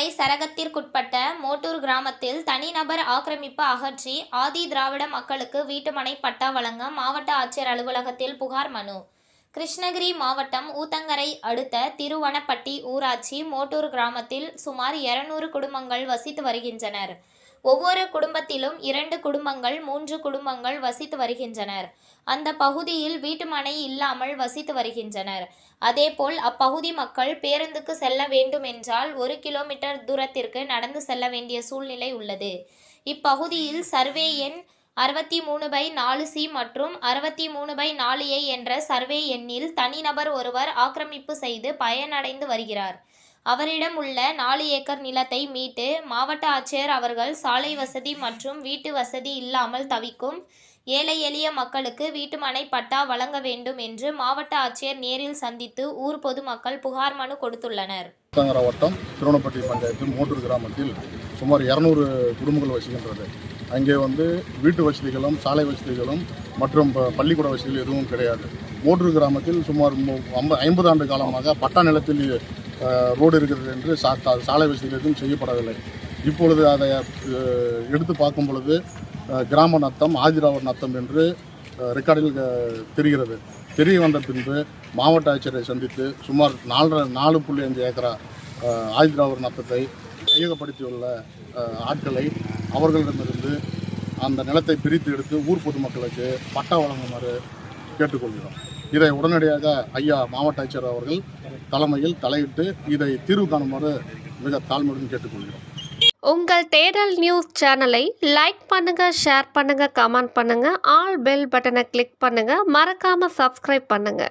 ஊத்தங்கரை சரகத்திற்குட்பட்ட மோட்டூர் கிராமத்தில் தனிநபர் ஆக்கிரமிப்பு அகற்றி ஆதி திராவிட மக்களுக்கு வீட்டுமனை பட்டா வழங்க மாவட்ட ஆட்சியர் அலுவலகத்தில் புகார் மனு. கிருஷ்ணகிரி மாவட்டம் ஊத்தங்கரை அடுத்த திருவனப்பட்டி ஊராட்சி மோட்டூர் கிராமத்தில் சுமார் 200 குடும்பங்கள் வசித்து வருகின்றனர். ஒவ்வொரு குடும்பத்திலும் இரண்டு குடும்பங்கள் மூன்று குடும்பங்கள் வசித்து வருகின்றனர். அந்த பகுதியில் வீட்டுமனை இல்லாமல் வசித்து வருகின்றனர். அதேபோல் அப்பகுதி மக்கள் பேருந்துக்கு செல்ல வேண்டுமென்றால் ஒரு கிலோமீட்டர் தூரத்திற்கு நடந்து செல்ல வேண்டிய சூழ்நிலை உள்ளது. இப்பகுதியில் சர்வே எண் அறுபத்தி மூணு பை நாலு சி மற்றும் அறுபத்தி மூணு பை நாலு ஏ என்ற சர்வே எண்ணில் தனிநபர் ஒருவர் ஆக்கிரமிப்பு செய்து பயனடைந்து வருகிறார். அவரிடம் உள்ள நாலு ஏக்கர் நிலத்தை மீட்டு மாவட்ட ஆட்சியர் அவர்கள் சாலை வசதி மற்றும் வீட்டு வசதி இல்லாமல் தவிக்கும் ஏழை எளிய மக்களுக்கு வீட்டுமனை பட்டா வழங்க வேண்டும் என்று மாவட்ட ஆட்சியர் நேரில் சந்தித்து ஊர் பொதுமக்கள் புகார் மனு கொடுத்துள்ளனர். வட்டம் திருவனப்பட்டி பஞ்சாயத்து மோட்டூர் கிராமத்தில் சுமார் இரநூறு குடும்பங்கள் வசிக்கின்றது. அங்கே வந்து வீட்டு வசதிகளும் சாலை வசதிகளும் மற்றும் ப- பள்ளிக்கூட வசதிகள் எதுவும் கிடையாது. மோட்டூர் கிராமத்தில் சுமார் ஐம்பது ஆண்டு காலமாக பட்டா நிலத்தில் ரோடு இருக்கிறது என்று சா சாலை வசதிகள் எதுவும் செய்யப்படவில்லை. இப்பொழுது அதை எடுத்து பார்க்கும் பொழுது கிராம நத்தம் ஆதிராவர் நத்தம் என்று ரெக்கார்டில் தெரிகிறது. தெரிய வந்த பின்பு மாவட்ட ஆட்சியரை சந்தித்து சுமார் நாலரை நாலு புள்ளி அஞ்சு ஏக்கரா ஆதிராவர் நத்தத்தை கையகப்படுத்தியுள்ள ஆட்களை அவர்களிடமிருந்து அந்த நிலத்தை பிரித்து எடுத்து ஊர் பொதுமக்களுக்கு பட்டா வழங்குமாறு கேட்டுக்கொள்கிறோம். இதை உடனடியாக ஐயா மாவட்ட ஆட்சியர் அவர்கள் தலைமையில் தலையிட்டு இதை தீர்வு காணுமாறு மிக தாழ்மையுடன் கேட்டுக்கொள்கிறோம். உங்கள் தேடல் நியூஸ் சேனலை லைக் பண்ணுங்க ஷேர் பண்ணுங்க கமெண்ட் பண்ணுங்க ஆல் பெல் பட்டனை கிளிக் பண்ணுங்க மறக்காம சப்ஸ்கிரைப் பண்ணுங்க.